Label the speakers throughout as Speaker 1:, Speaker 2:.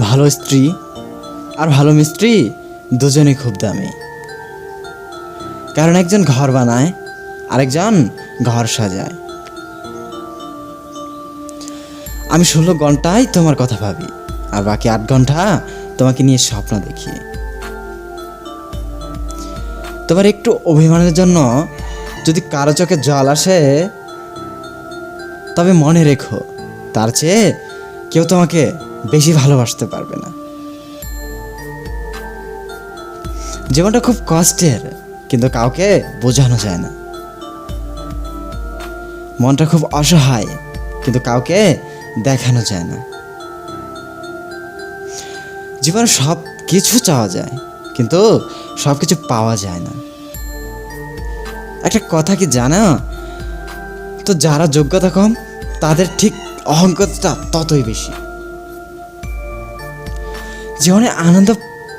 Speaker 1: ভালো স্ত্রী আর ভালো মিস্ত্রি দুজনে খুব দামি। কারণ একজন ঘর বানায়, আরেকজন ঘর সাজায়। আমি ষোলো ঘন্টায় তোমার কথা ভাবি, আর বাকি আট ঘণ্টা তোমাকে নিয়ে স্বপ্ন দেখি। তোমার একটু অভিমানের জন্য যদি কারও চোখে জল আসে, তবে মনে রেখো, তার চেয়ে কেউ তোমাকে বেশি ভালোবাসতে পারবে না। জীবনটা খুব কষ্টের, কিন্তু কাউকে বোঝানো যায় না। মনটা খুব অসহায়, কিন্তু কাউকে দেখানো যায় না। জীবনে সব কিছু চাওয়া যায়, কিন্তু সব কিছু পাওয়া যায় না। একটা কথা কি জানা? তো যারা যোগ্যতা কম, তাদের ঠিক অহংকারটা ততই বেশি। জীবনে আনন্দ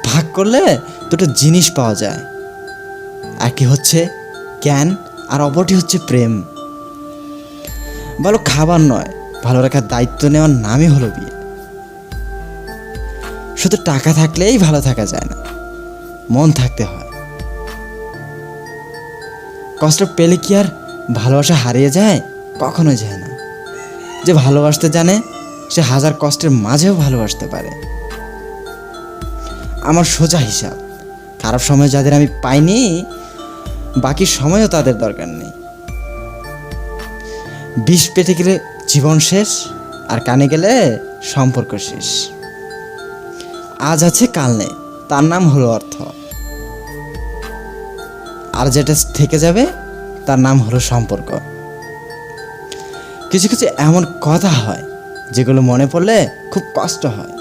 Speaker 1: ভাগ করলে দুটো জিনিস পাওয়া যায়। একই হচ্ছে জ্ঞান, আর অপরটি হচ্ছে প্রেম। ভালো খাবার নয়, ভালো রাখার দায়িত্ব নেওয়ার নামই হলো বিয়ে। শুধু টাকা থাকলেই ভালো থাকা যায় না, মন থাকতে হয়। কষ্ট পেলে কি আর ভালোবাসা হারিয়ে যায়? কখনো যায় না। যে ভালোবাসতে জানে, সে হাজার কষ্টের মাঝেও ভালোবাসতে পারে। আমার সোজা হিসাব। খারাপ সময় যাদের আমি পাইনি, বাকি সময়ও তাদের দরকার নেই। বিষ পেটে গেলে জীবন শেষ, আর কানে গেলে সম্পর্ক শেষ। আজ আছে, কাল নেই। তার নাম হলো অর্থ। আর যেটা থেকে যাবে, তার নাম হলো সম্পর্ক। কিছু কিছু এমন কথা হয়, যেগুলো মনে পড়লে খুব কষ্ট হয়।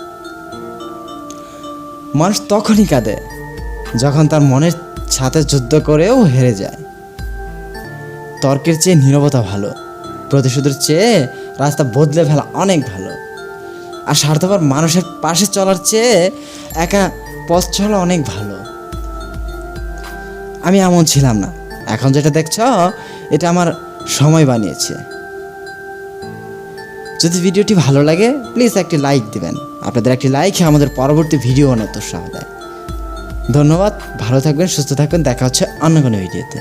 Speaker 1: মানুষ তখনই কাঁদে, যখন তার মনের সাথে যুদ্ধ করেও হেরে যায়। তর্কের চেয়ে নীরবতা ভালো, প্রতিশোধের চেয়ে রাস্তা বদলে ফেলা অনেক ভালো। আর স্বার্থপর মানুষের পাশে চলার চেয়ে একা পথ চলা অনেক ভালো। আমি এমন ছিলাম না। এখন যেটা দেখছ, এটা আমার সময় বানিয়েছে। যদি ভিডিওটি ভালো লাগে প্লিজ একটি লাইক দিবেন। আপনাদের একটি লাইক আমাদের পরবর্তী ভিডিও অনেক উৎসাহ ধন্যবাদ, ভালো থাকবেন, সুস্থ থাকবেন, দেখা হচ্ছে অন্য কোনো ভিডিওতে